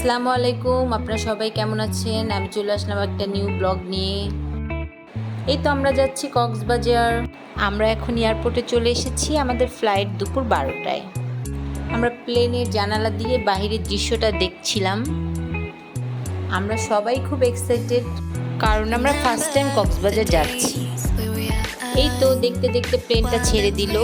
আসসালামু আলাইকুম, আপনারা সবাই কেমন আছেন? আমি চলে আসলাম একটা নিউ ব্লগ নিয়ে। এই তো আমরা যাচ্ছি কক্সবাজার। আমরা এখন এয়ারপোর্টে চলে এসেছি আমাদের ফ্লাইট দুপুর বারোটায়। আমরা প্লেনের জানালা দিয়ে বাহিরের দৃশ্যটা দেখছিলাম। আমরা সবাই খুব এক্সাইটেড কারণ আমরা ফার্স্ট টাইম কক্সবাজার যাচ্ছি। এই তো দেখতে দেখতে প্লেনটা ছেড়ে দিল।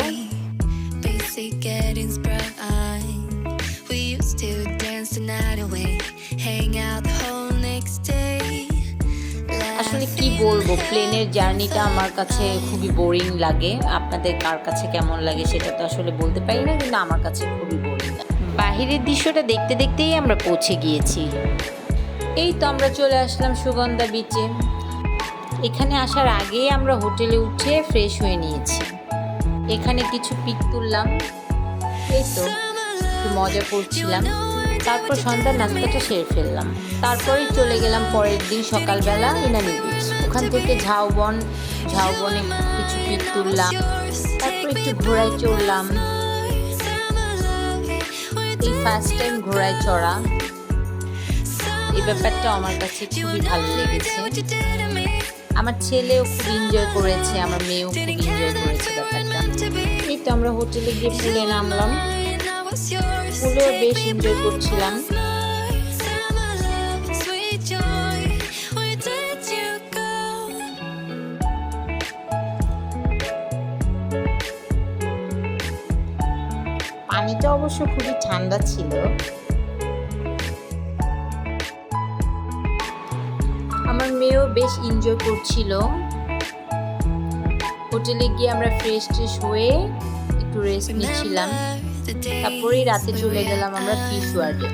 আসলে কি বলব প্লেনের জার্নিটা আমার কাছে খুবই বোরিং লাগে। আপনাদের কার কাছে কেমন লাগে সেটা তো আসলে বলতে পারি না, কিন্তু আমার কাছে খুবই বোরিং বাহিরের দৃশ্যটা দেখতে দেখতেই আমরা পৌঁছে গিয়েছি। এই তো আমরা চলে আসলাম সুগন্ধা বিচে এখানে আসার আগেই আমরা হোটেলে উঠে ফ্রেশ হয়ে নিয়েছি। এখানে কিছু পিক তুললাম। এই তো, একটু মজা করছিলাম। তারপর সন্ধ্যার নাস্তাটা সেরে ফেললাম। তারপরেই চলে গেলাম পরের দিন সকালবেলা ইনানি বিচ ওখান থেকে ঝাউবন, ঝাউবনে কিছু পিক তুললাম। তারপর একটু ঘোড়ায় চড়লাম। এই ফার্স্ট টাইম ঘোড়ায় চড়া। এই ব্যাপারটা আমার কাছে খুবই ভালো লেগেছে। আমার ছেলেও খুব এনজয় করেছে, আমার মেয়েও খুব এনজয় করেছে ব্যাপারটা। এই তো আমরা হোটেলে গিয়ে পুলে নামলাম। পুলেও বেশ এনজয় করছিলাম। পানিটা অবশ্য খুবই ঠান্ডা ছিল। আমার মেয়েও বেশ এনজয় করছিল। হোটেলে গিয়ে আমরা ফ্রেশ ট্রেশ হয়ে একটু রেস্ট নিচ্ছিলাম। তারপরেই রাতে চলে গেলাম আমরা ফিশ ওয়ার্ডে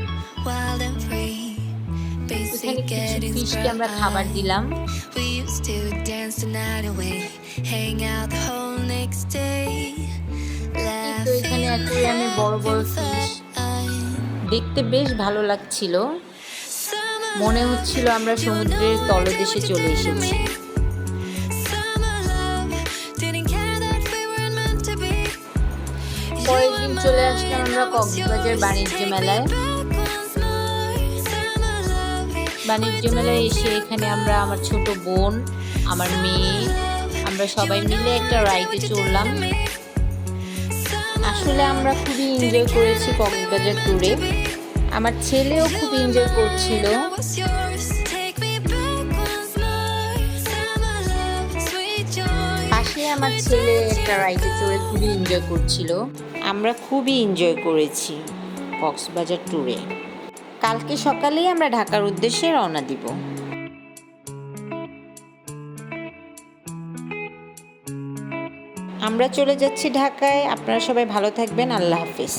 ফিশকে আমরা খাবার দিলাম। তো এখানে অ্যাকুয়ারিয়ামে বড় বড় ফিশ দেখতে বেশ ভালো লাগছিল। মনে হচ্ছিল আমরা সমুদ্রের তলদেশে চলে এসেছি। চলে আসলাম আমরা কক্সবাজার বাণিজ্য মেলায়। বাণিজ্য মেলায় এসে এখানে আমরা আমার ছোট বোন, আমার মেয়ে, আমরা সবাই মিলে একটা রাইডে চড়লাম। আসলে আমরা খুবই এনজয় করেছি কক্সবাজার ট্যুরে আমার ছেলেও খুব এনজয় করছিল। পাশে আমার ছেলে একটা রাইডে চড়ে খুবই এনজয় করছিল। আমরা খুবই এনজয় করেছি কক্সবাজার ট্যুরে কালকে সকালেই আমরা ঢাকার উদ্দেশ্যে রওনা দিব। আমরা চলে যাচ্ছি ঢাকায়। আপনারা সবাই ভালো থাকবেন। আল্লাহ হাফিজ।